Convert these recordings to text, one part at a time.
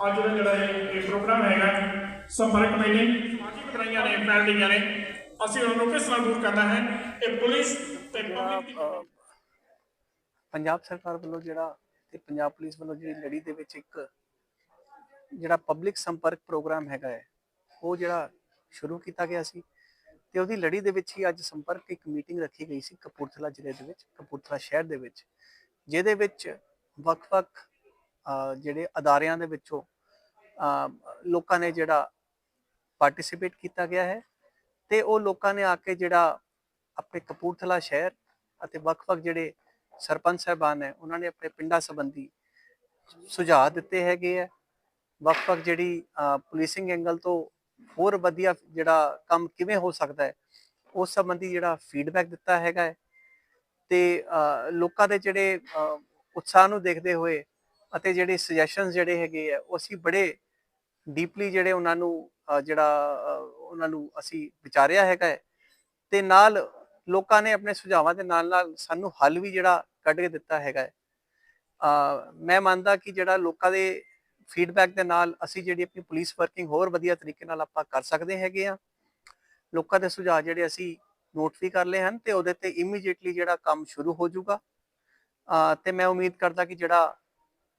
ਅੱਜ ਦਾ ਜਿਹੜਾ ਇਹ ਪ੍ਰੋਗਰਾਮ ਹੈਗਾ ਸੰਪਰਕ ਮੀਟਿੰਗ ਸਮਾਜਿਕ ਬੁਰਾਈਆਂ ਨੇ ਫੈਲਦੀਆਂ ਨੇ ਅਸੀਂ ਉਹਨਾਂ ਨੂੰ ਕਿਸ ਤਰ੍ਹਾਂ ਦੂਰ ਕਰਨਾ ਹੈ? ਇਹ ਪੁਲਿਸ ਤੇ ਪਬਲਿਕ ਪੰਜਾਬ ਸਰਕਾਰ ਵੱਲੋਂ ਜਿਹੜਾ ਤੇ ਪੰਜਾਬ ਪੁਲਿਸ ਵੱਲੋਂ ਜਿਹੜੀ ਲੜੀ ਦੇ ਵਿੱਚ ਇੱਕ ਜਿਹੜਾ ਪਬਲਿਕ ਸੰਪਰਕ ਪ੍ਰੋਗਰਾਮ ਹੈਗਾ ਹੈ ਉਹ ਜਿਹੜਾ ਸ਼ੁਰੂ ਕੀਤਾ ਗਿਆ ਸੀ। ਤੇ ਉਹਦੀ ਲੜੀ ਦੇ ਵਿੱਚ ਹੀ ਅੱਜ ਸੰਪਰਕ ਇੱਕ ਮੀਟਿੰਗ ਰੱਖੀ ਗਈ ਸੀ ਕਪੂਰਥਲਾ ਜ਼ਿਲ੍ਹੇ ਦੇ ਵਿੱਚ, ਕਪੂਰਥਲਾ ਸ਼ਹਿਰ ਦੇ ਵਿੱਚ, ਜਿਹਦੇ ਵਿੱਚ ਵੱਖ-ਵੱਖ ਜਿਹੜੇ ਅਦਾਰਿਆਂ ਦੇ ਵਿੱਚੋਂ ਲੋਕਾਂ ਨੇ ਜਿਹੜਾ ਪਾਰਟਿਸਿਪੇਟ ਕੀਤਾ ਗਿਆ ਹੈ ਤੇ ਉਹ ਲੋਕਾਂ ਨੇ ਆ ਕੇ ਜਿਹੜਾ ਆਪਣੇ ਕਪੂਰਥਲਾ ਸ਼ਹਿਰ ਅਤੇ ਵੱਖ-ਵੱਖ ਜਿਹੜੇ ਸਰਪੰਚ ਸਾਹਿਬਾਨ ਹੈ ਉਹਨਾਂ ਨੇ ਆਪਣੇ ਪਿੰਡਾਂ ਸੰਬੰਧੀ ਸੁਝਾਅ ਦਿੱਤੇ ਹੈਗੇ ਹੈ। ਵੱਖ-ਵੱਖ ਜਿਹੜੀ ਪੁਲਿਸਿੰਗ ਐਂਗਲ ਤੋਂ ਹੋਰ ਵਧੀਆ ਜਿਹੜਾ ਕੰਮ ਕਿਵੇਂ ਹੋ ਸਕਦਾ ਹੈ ਉਸ ਸੰਬੰਧੀ ਜਿਹੜਾ ਫੀਡਬੈਕ ਦਿੱਤਾ ਹੈਗਾ ਹੈ ਤੇ ਲੋਕਾਂ ਦੇ ਜਿਹੜੇ ਉਤਸ਼ਾਹ ਨੂੰ ਦੇਖਦੇ ਹੋਏ ਅਤੇ ਜਿਹੜੇ ਸੁਜੈਸ਼ਨਸ ਜਿਹੜੇ ਹੈਗੇ ਆ ਉਹ ਅਸੀਂ ਬੜੇ ਡੀਪਲੀ ਜਿਹੜੇ ਉਹਨਾਂ ਨੂੰ ਜਿਹੜਾ ਉਹਨਾਂ ਨੂੰ ਅਸੀਂ ਵਿਚਾਰਿਆ ਹੈਗਾ ਹੈ ਤੇ ਨਾਲ ਲੋਕਾਂ ਨੇ ਆਪਣੇ ਸੁਝਾਵਾਂ ਦੇ ਨਾਲ ਨਾਲ ਸਾਨੂੰ ਹੱਲ ਵੀ ਜਿਹੜਾ ਕੱਢ ਕੇ ਦਿੱਤਾ ਹੈਗਾ ਹੈ। ਅਹ, ਮੈਂ ਮੰਨਦਾ ਕਿ ਜਿਹੜਾ ਲੋਕਾਂ ਦੇ ਫੀਡਬੈਕ ਦੇ ਨਾਲ ਅਸੀਂ ਜਿਹੜੀ ਆਪਣੀ ਪੁਲਿਸ ਵਰਕਿੰਗ ਹੋਰ ਵਧੀਆ ਤਰੀਕੇ ਨਾਲ ਆਪਾਂ ਕਰ ਸਕਦੇ ਹੈਗੇ ਆ ਲੋਕਾਂ ਦੇ ਸੁਝਾਅ ਜਿਹੜੇ ਅਸੀਂ ਨੋਟ ਵੀ ਕਰ ਲਏ ਹਨ ਤੇ ਉਹਦੇ ਤੇ ਇਮੀਡੀਏਟਲੀ ਜਿਹੜਾ ਕੰਮ ਸ਼ੁਰੂ ਹੋ ਜਾਊਗਾ। ਤੇ ਮੈਂ ਉਮੀਦ ਕਰਦਾ ਕਿ ਜਿਹੜਾ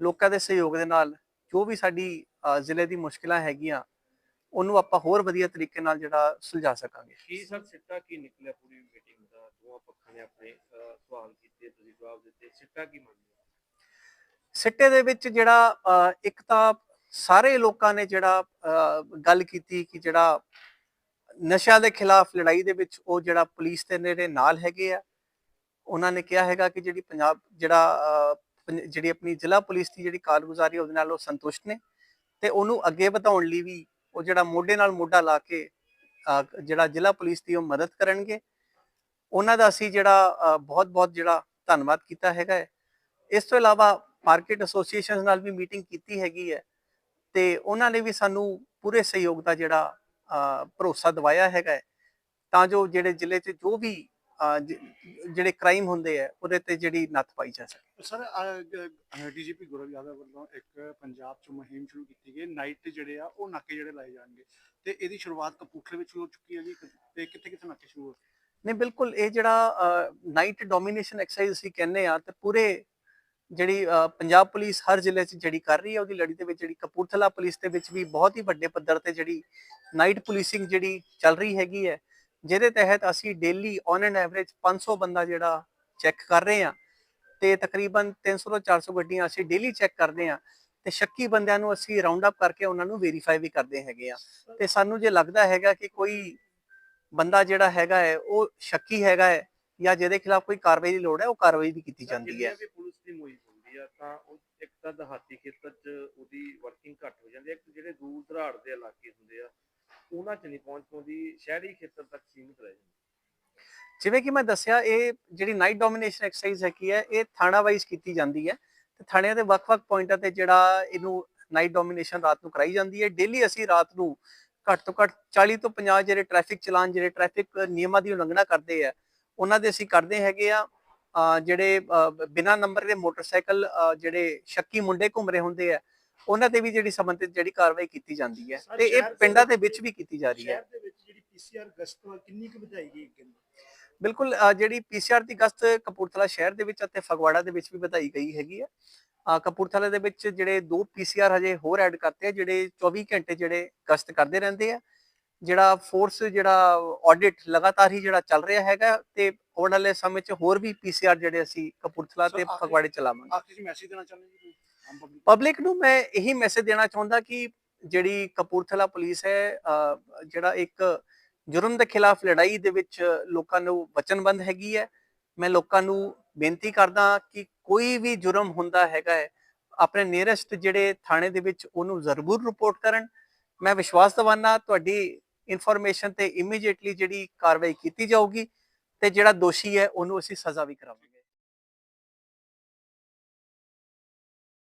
ਲੋਕਾਂ ਦੇ ਸਹਿਯੋਗ ਦੇ ਨਾਲ ਜੋ ਵੀ ਸਾਡੀ ਜ਼ਿਲ੍ਹੇ ਦੀ ਮੁਸ਼ਕਲਾਂ ਹੈਗੀਆਂ, ਉਹਨੂੰ ਆਪਾਂ ਹੋਰ ਵਧੀਆ ਤਰੀਕੇ ਨਾਲ ਜਿਹੜਾ ਸੁਲਝਾ ਸਕਾਂਗੇ। ਕੀ ਸਰ ਸਿੱਟਾ ਕੀ ਨਿਕਲਿਆ ਪੂਰੀ ਮੀਟਿੰਗ ਦਾ? ਦੋਵਾਂ ਪੱਖਾਂ ਨੇ ਆਪਣੇ ਸਵਾਲ ਕੀਤੇ, ਤੁਸੀਂ ਜਵਾਬ ਦਿੱਤੇ। ਸਿੱਟਾ ਕੀ ਮੰਨਦੇ ਸਿੱਟੇ ਦੇ ਵਿੱਚ ਜਿਹੜਾ ਇੱਕ ਤਾਂ ਸਾਰੇ ਲੋਕਾਂ ਨੇ ਜਿਹੜਾ ਗੱਲ ਕੀਤੀ ਕਿ ਜਿਹੜਾ ਨਸ਼ਿਆਂ ਦੇ ਖਿਲਾਫ ਲੜਾਈ ਦੇ ਵਿੱਚ ਉਹ ਜਿਹੜਾ ਪੁਲਿਸ ਦੇ ਨੇੜੇ ਨਾਲ ਹੈਗੇ ਆ। ਉਹਨਾਂ ਨੇ ਕਿਹਾ ਹੈਗਾ ਕਿ ਜਿਹੜੀ ਪੰਜਾਬ ਜਿਹੜਾ ਪੰਜ- ਜਿਹੜੀ ਆਪਣੀ ਜ਼ਿਲ੍ਹਾ ਪੁਲਿਸ ਦੀ ਜਿਹੜੀ ਕਾਰਗੁਜ਼ਾਰੀ ਉਹਦੇ ਨਾਲ ਉਹ ਸੰਤੁਸ਼ਟ ਨੇ ਤੇ ਉਹਨੂੰ ਅੱਗੇ ਵਧਾਉਣ ਲਈ ਵੀ ਉਹ ਜਿਹੜਾ ਮੋਢੇ ਨਾਲ ਮੋਢਾ ਲਾ ਕੇ ਜਿਹੜਾ ਜ਼ਿਲ੍ਹਾ ਪੁਲਿਸ ਦੀ ਉਹ ਮਦਦ ਕਰਨਗੇ। ਉਹਨਾਂ ਦਾ ਅਸੀਂ ਜਿਹੜਾ ਬਹੁਤ ਬਹੁਤ ਜਿਹੜਾ ਧੰਨਵਾਦ ਕੀਤਾ ਹੈਗਾ ਹੈ। ਇਸ ਤੋਂ ਇਲਾਵਾ ਮਾਰਕੀਟ ਐਸੋਸੀਏਸ਼ਨਸ ਨਾਲ ਵੀ ਮੀਟਿੰਗ ਕੀਤੀ ਹੈਗੀ ਹੈ ਤੇ ਉਹਨਾਂ ਨੇ ਵੀ ਸਾਨੂੰ ਪੂਰੇ ਸਹਿਯੋਗ ਦਾ ਜਿਹੜਾ ਭਰੋਸਾ ਦਿਵਾਇਆ ਹੈਗਾ ਤਾਂ ਜੋ ਜਿਹੜੇ ਜ਼ਿਲ੍ਹੇ 'ਚ ਜੋ ਵੀ ਜਿਹੜੇ ਕ੍ਰਾਈਮ ਹੁੰਦੇ ਆ ਉਹਦੇ ਤੇ ਜਿਹੜੀ ਨੱਥ ਪਾਈ ਜਾ ਸਕੇ। ਸਰ ਡੀਜੀਪੀ ਗੁਰਵ ਯਾਦਵ ਵੱਲੋਂ ਇੱਕ ਪੰਜਾਬ 'ਚ ਮੁਹਿੰਮ ਸ਼ੁਰੂ ਕੀਤੀ ਗਈ। ਨਾਈਟ ਜਿਹੜੇ ਆ ਉਹ ਨਾਕੇ ਜਿਹੜੇ ਲਾਏ ਜਾਣਗੇ। ਤੇ ਇਹਦੀ ਸ਼ੁਰੂਆਤ ਕਪੂਰਥਲੇ ਵਿੱਚ ਹੋ ਚੁੱਕੀ ਹੈ ਜੀ। ਤੇ ਕਿੱਥੇ ਕਿੱਥੇ ਨਾਕੇ ਸ਼ੁਰੂ ਹੋ ਨਹੀਂ ਬਿਲਕੁਲ ਇਹ ਜਿਹੜਾ ਨਾਈਟ ਡੋਮੀਨੇਸ਼ਨ ਐਕਸਰਸਾਈਜ਼ ਅਸੀਂ ਕਹਿੰਦੇ ਆ ਤੇ ਪੂਰੇ ਜਿਹੜੀ ਪੰਜਾਬ ਪੁਲਿਸ ਹਰ ਜ਼ਿਲ੍ਹੇ 'ਚ ਜਿਹੜੀ ਕਰ ਰਹੀ ਹੈ, ਉਹਦੀ ਲੜੀ ਦੇ ਵਿੱਚ ਜਿਹੜੀ ਕਪੂਰਥਲਾ ਪੁਲਿਸ ਦੇ ਵਿੱਚ ਵੀ ਬਹੁਤ ਹੀ ਵੱਡੇ ਪੱਧਰ ਤੇ ਜਿਹੜੀ ਨਾਈਟ ਪੁਲਿਸਿੰਗ ਜਿਹੜੀ ਚੱਲ ਰਹੀ ਹੈਗੀ ਹੈ, ਜਿਹਦੇ ਤਹਿਤ ਅਸੀਂ ਡੇਲੀ ਔਨ ਐਨ ਐਵਰੇਜ 500 ਬੰਦਾ ਜਿਹੜਾ ਚੈੱਕ ਕਰ ਰਹੇ ਹਾਂ ਤੇ ਤਕਰੀਬਨ 300 ਤੋਂ 400 ਗੱਡੀਆਂ ਅਸੀਂ ਡੇਲੀ ਚੈੱਕ ਕਰਦੇ ਹਾਂ ਤੇ ਸ਼ੱਕੀ ਬੰਦਿਆਂ ਨੂੰ ਅਸੀਂ ਰਾਉਂਡ ਅਪ ਕਰਕੇ ਉਹਨਾਂ ਨੂੰ ਵੈਰੀਫਾਈ ਵੀ ਕਰਦੇ ਹੈਗੇ ਆ ਤੇ ਸਾਨੂੰ ਜੇ ਲੱਗਦਾ ਹੈਗਾ ਕਿ ਕੋਈ ਬੰਦਾ ਜਿਹੜਾ ਹੈਗਾ ਹੈ, ਉਹ ਸ਼ੱਕੀ ਹੈਗਾ ਹੈ ਜਾਂ ਜਿਹਦੇ ਖਿਲਾਫ ਕੋਈ ਕਾਰਵਾਈ ਦੀ ਲੋੜ ਹੈ ਉਹ ਕਾਰਵਾਈ ਵੀ ਕੀਤੀ ਜਾਂਦੀ ਹੈ। ਜਿੰਨੇ ਵੀ ਪੁਲਿਸ ਦੀ ਮੁਹਿੰਮ ਹੁੰਦੀ ਆ ਤਾਂ ਉਹ ਇੱਕ ਤਾਂ ਦਿਹਾਤੀ ਖੇਤਰ 'ਚ ਉਹਦੀ ਵਰਕਿੰਗ ਘੱਟ ਹੋ ਜਾਂਦੀ ਹੈ ਇੱਕ ਜਿਹੜੇ ਦੂਰ ਦਰਾੜ ਦੇ ਇਲਾਕੇ ਹੁੰਦੇ ਆ ਉਹਨਾਂ 'ਚ ਨਹੀਂ ਪਹੁੰਚ ਪਾਉਂਦੀ ਸ਼ਹਿਰੀ ਖੇਤਰ ਤੱਕ ਸੀਮਿਤ ਰਹਿ ਜਾਂਦੀ। ਜਿਵੇਂ ਕਿ ਮੈਂ ਦੱਸਿਆ ਇਹ ਜਿਹੜੀ ਨਾਈਟ ਡੋਮੀਨੇਸ਼ਨ ਐਕਸਰਸਾਈਜ਼ ਹੈਗੀ ਹੈ ਇਹ ਥਾਣਾ ਵਾਈਜ਼ ਕੀਤੀ ਜਾਂਦੀ ਹੈ। ਤੇ ਥਾਣਿਆਂ ਦੇ ਵੱਖ-ਵੱਖ ਪੁਆਇੰਟਾਂ ਤੇ ਜਿਹੜਾ ਇਹਨੂੰ ਨਾਈਟ ਡੋਮੀਨੇਸ਼ਨ ਰਾਤ ਨੂੰ ਕਰਾਈ ਜਾਂਦੀ ਹੈ। ਡੇਲੀ ਅਸੀਂ ਰਾਤ ਨੂੰ ਘੱਟ ਤੋਂ ਘੱਟ 40 ਤੋਂ 50 ਜਿਹੜੇ ਟ੍ਰੈਫਿਕ ਚਲਾਨ ਜਿਹੜੇ ਟ੍ਰੈਫਿਕ ਨਿਯਮਾਂ ਦੀ ਉਲੰਘਣਾ ਕਰਦੇ ਆ ਉਹਨਾਂ ਦੇ ਅਸੀਂ ਕਰਦੇ ਹੈਗੇ ਆ ਜਿਹੜੇ ਬਿਨਾਂ ਨੰਬਰ ਦੇ ਮੋਟਰਸਾਈਕਲ ਜਿਹੜੇ ਸ਼ੱਕੀ ਮੁੰਡੇ ਘੁੰਮ ਰਹੇ ਹੁੰਦੇ ਆ ਉਹਨਾਂ ਤੇ ਵੀ ਜਿਹੜੀ ਸੰਬੰਧਿਤ ਜਿਹੜੀ ਕਾਰਵਾਈ ਕੀਤੀ ਜਾਂਦੀ ਹੈ ਤੇ ਇਹ ਪਿੰਡਾਂ ਦੇ ਵਿੱਚ ਵੀ ਕੀਤੀ ਜਾ ਰਹੀ ਹੈ ਸ਼ਹਿਰ ਦੇ ਵਿੱਚ ਜਿਹੜੀ ਪੀਸੀਆਰ ਗਸ਼ਤ ਵਾ ਕਿੰਨੀ ਕੁ ਵਧਾਈ ਗਈ ਅੱਗੇ ਨਾਲੋਂ? ਬਿਲਕੁਲ ਜਿਹੜੀ ਪੀਸੀਆਰ ਦੀ ਗਸ਼ਤ ਕਪੂਰਥਲਾ ਸ਼ਹਿਰ ਦੇ ਵਿੱਚ ਅਤੇ ਫਗਵਾੜਾ ਦੇ ਵਿੱਚ ਵੀ ਵਧਾਈ ਗਈ ਹੈਗੀ ਹੈ ਅਹ ਕਪੂਰਥਲਾ ਦੇ ਵਿੱਚ ਜਿਹੜੇ ਦੋ ਪੀਸੀਆਰ ਹਜੇ ਹੋਰ ਐਡ ਕਰਤੇ ਆ ਜਿਹੜੇ 24 ਘੰਟੇ ਜਿਹੜੇ ਗਸ਼ਤ ਕਰਦੇ ਰਹਿੰਦੇ ਆ ਜਿਹੜਾ ਫੋਰਸ ਜਿਹੜਾ ਆਡਿਟ ਲਗਾਤਾਰ ਹੀ ਜਿਹੜਾ ਚੱਲ ਰਿਹਾ ਹੈਗਾ ਤੇ ਆਉਣ ਵਾਲੇ ਸਮੇਂ 'ਚ ਹੋਰ ਵੀ ਪੀਸੀਆਰ ਜਿਹੜੇ ਅਸੀਂ ਕਪੂਰਥਲਾ ਤੇ ਫਗਵਾੜੇ ਚਲਾਵਾਂਗੇ। ਆਖਿਰ ਜੀ ਮੈਸੇਜ ਦੇਣਾ ਚਾਹੁੰਦੇ ਜੀ ਪਬਲਿਕ ਨੂੰ? ਮੈਂ ਇਹੀ ਮੈਸੇਜ ਦੇਣਾ ਚਾਹੁੰਦਾ ਕਿ ਜਿਹੜੀ ਕਪੂਰਥਲਾ ਪੁਲਿਸ ਹੈ ਜਿਹੜਾ ਇੱਕ ਜੁਰਮ ਦੇ ਖਿਲਾਫ ਲੜਾਈ ਦੇ ਵਿੱਚ ਲੋਕਾਂ ਨੂੰ ਵਚਨਬੰਦ ਹੈਗੀ ਹੈ। ਮੈਂ ਲੋਕਾਂ ਨੂੰ ਬੇਨਤੀ ਕਰਦਾ ਕਿ ਕੋਈ ਵੀ ਜੁਰਮ ਹੁੰਦਾ ਹੈਗਾ ਹੈ ਆਪਣੇ ਨੀਅਰੈਸਟ ਜਿਹੜੇ ਥਾਣੇ ਦੇ ਵਿੱਚ ਉਹਨੂੰ ਜ਼ਰੂਰ ਰਿਪੋਰਟ ਕਰਨ। ਮੈਂ ਵਿਸ਼ਵਾਸ ਦਿਵਾਨਾ ਤੁਹਾਡੀ ਇਨਫੋਰਮੇਸ਼ਨ ਤੇ ਇਮੀਡੀਏਟਲੀ ਜਿਹੜੀ ਕਾਰਵਾਈ ਕੀਤੀ ਜਾਊਗੀ ਤੇ ਜਿਹੜਾ ਦੋਸ਼ੀ ਹੈ, ਉਹਨੂੰ ਅਸੀਂ ਸਜ਼ਾ ਵੀ ਕਰਾਵਾਂਗੇ।